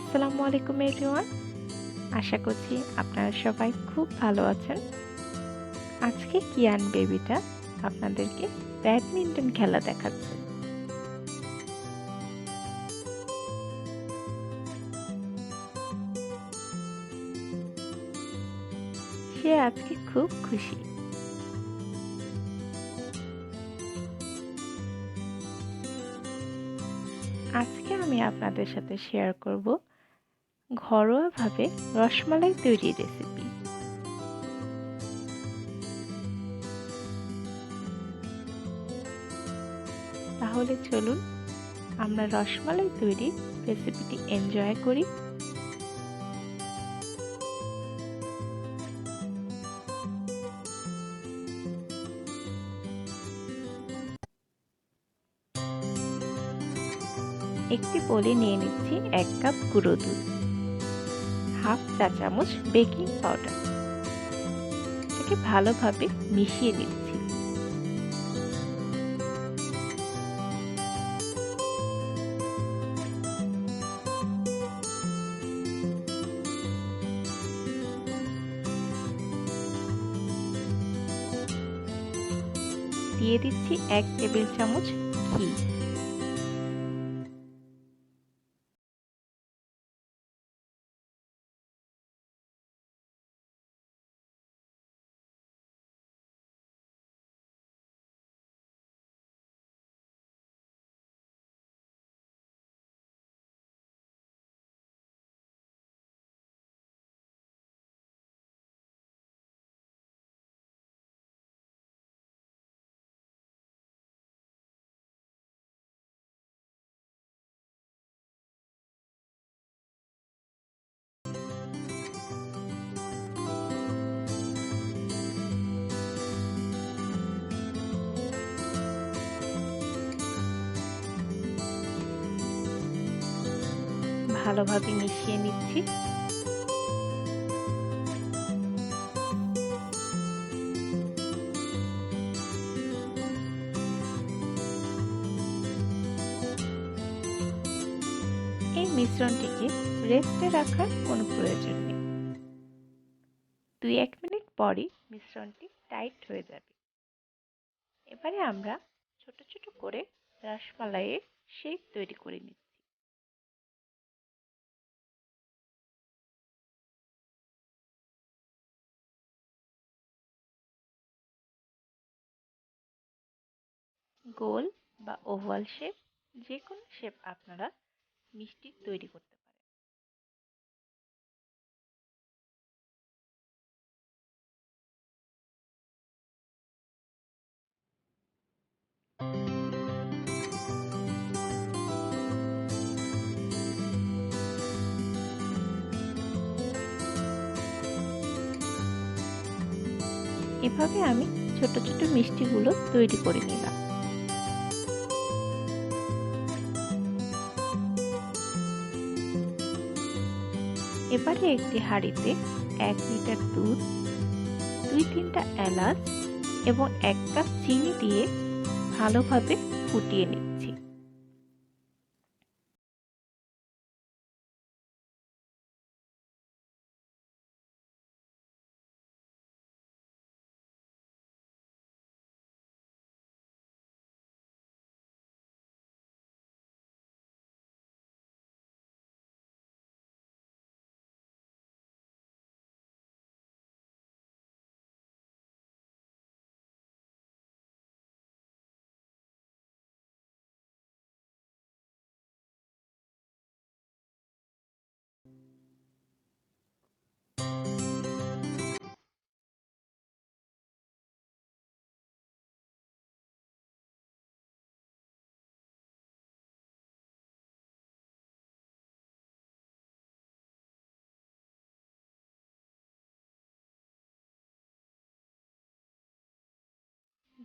আসসালামু আলাইকুম, এভরিওয়ান। আশা করছি আপনারা সবাই খুব ভালো আছেন। আজকে কিয়ান বেবিটা আপনাদেরকে ব্যাডমিন্টন খেলা দেখাচ্ছে। সে আজকে খুব খুশি। আমি আপনাদের সাথে শেয়ার করব ঘরোয়াভাবে রসমালাই তৈরির রেসিপি তাহলে চলুন আমরা রসমালাই তৈরির রেসিপিটি এনজয় করি। একটি বলে নিয়ে নিচ্ছি এক কাপ গুঁড়ো দুধ। হাফ চা চামচ বেকিং পাউডার। এটাকে ভালোভাবে মিশিয়ে নিচ্ছি। দিয়ে দিচ্ছি এক টেবিল চামচ ঘি। ভালোভাবে মিশিয়ে নিচ্ছি। এই মিশ্রণটিকে রেস্টে রাখার কোনো প্রয়োজন নেই। দুই এক মিনিট পরই মিশ্রণটি টাইট হয়ে যাবে। এবারে আমরা ছোট ছোট করে রসমালাইয়ের শেপ তৈরি করে নিচ্ছি। গোল বা ওভাল শেপ যে কোনো শেপ আপনারা মিষ্টি তৈরি করতে পারেন। এভাবে আমি ছোট ছোট মিষ্টিগুলো তৈরি করে নিলাম। এবারে একটি হাঁড়িতে এক লিটার দুধ, দুই তিনটা এলাচ এবং এক কাপ চিনি দিয়ে ভালোভাবে ফুটিয়ে নিচ্ছি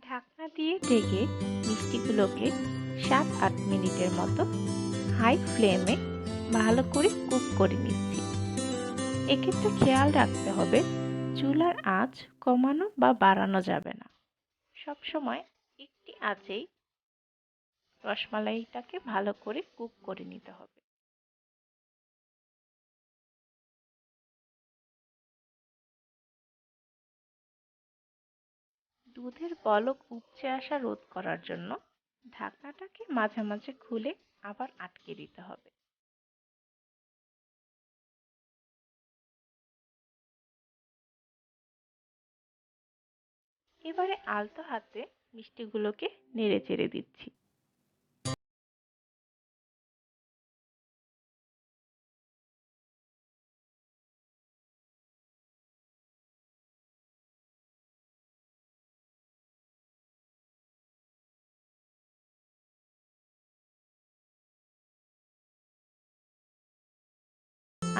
ঢাকনা দিয়ে ঢেকে মিষ্টিগুলোকে সাত আট মিনিটের মতো হাই ফ্লেমে ভালো করে কুক করে নিচ্ছি। এক্ষেত্রে খেয়াল রাখতে হবে চুলার আঁচ কমানো বা বাড়ানো যাবে না। সবসময় একটি আঁচেই রসমালাইটাকে ভালো করে কুক করে নিতে হবে। দুধের বলক উপচে আসা রোধ করার জন্য ঢাকনাটাকে মাঝে মাঝে খুলে আবার আটকে দিতে হবে। এবারে আলতো হাতে মিষ্টিগুলোকে নেড়ে চেড়ে দিচ্ছি।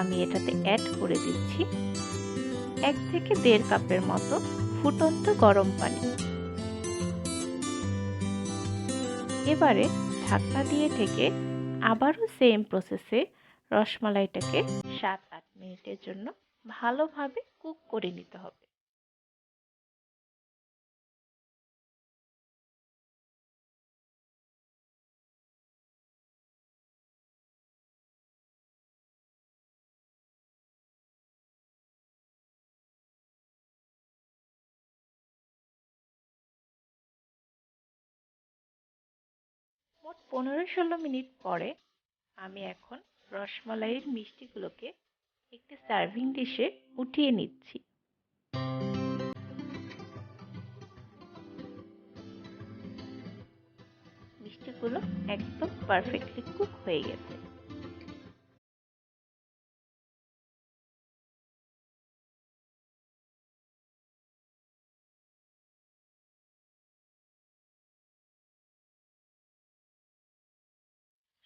আমি এটাতে অ্যাড করে দিচ্ছি এক থেকে দেড় কাপের মতো ফুটন্ত গরম পানি। এবারে ঢাকনা দিয়ে থেকে আবারও সেম প্রসেসে রসমালাইটাকে সাত আট মিনিটের জন্য ভালোভাবে কুক করে নিতে হবে। মোট পনেরো ষোলো মিনিট পরে আমি এখন রসমালাইয়ের মিষ্টিগুলোকে একটি সার্ভিং ডিশে উঠিয়ে নিচ্ছি। মিষ্টিগুলো একদম পারফেক্টলি কুক হয়ে গেছে।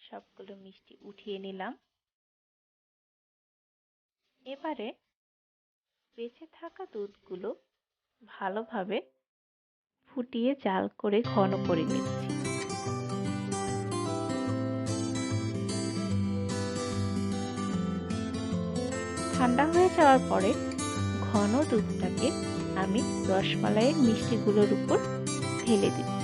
সবগুলো মিষ্টি উঠিয়ে নিলাম। এবারে বেঁচে থাকা দুধগুলো ভালোভাবে ফুটিয়ে জাল করে ঘন করে নিচ্ছি। ঠান্ডা হয়ে যাওয়ার পরে ঘন দুধটাকে আমি রসমালাইয়ের মিষ্টিগুলোর উপর ঢেলে দিচ্ছি।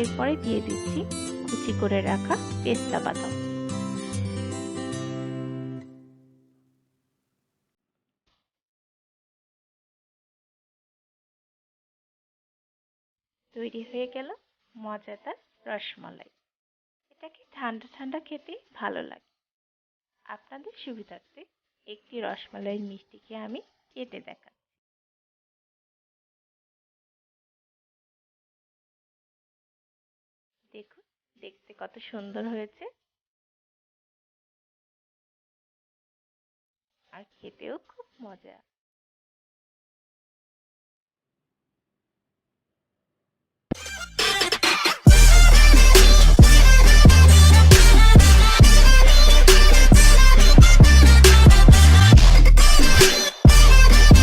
এরপরে দিয়ে দিচ্ছি কুচি করে রাখা পেস্তা বাদাম। তৈরি হয়ে গেল মজাদার রসমালাই। এটাকে ঠান্ডা ঠান্ডা খেতে ভালো লাগে। আপনাদের সুবিধার্থে একটি রসমালাইয়ের মিষ্টিকে আমি কেটে দেখা কত সুন্দর হয়েছে। আর খেতেও খুব মজা।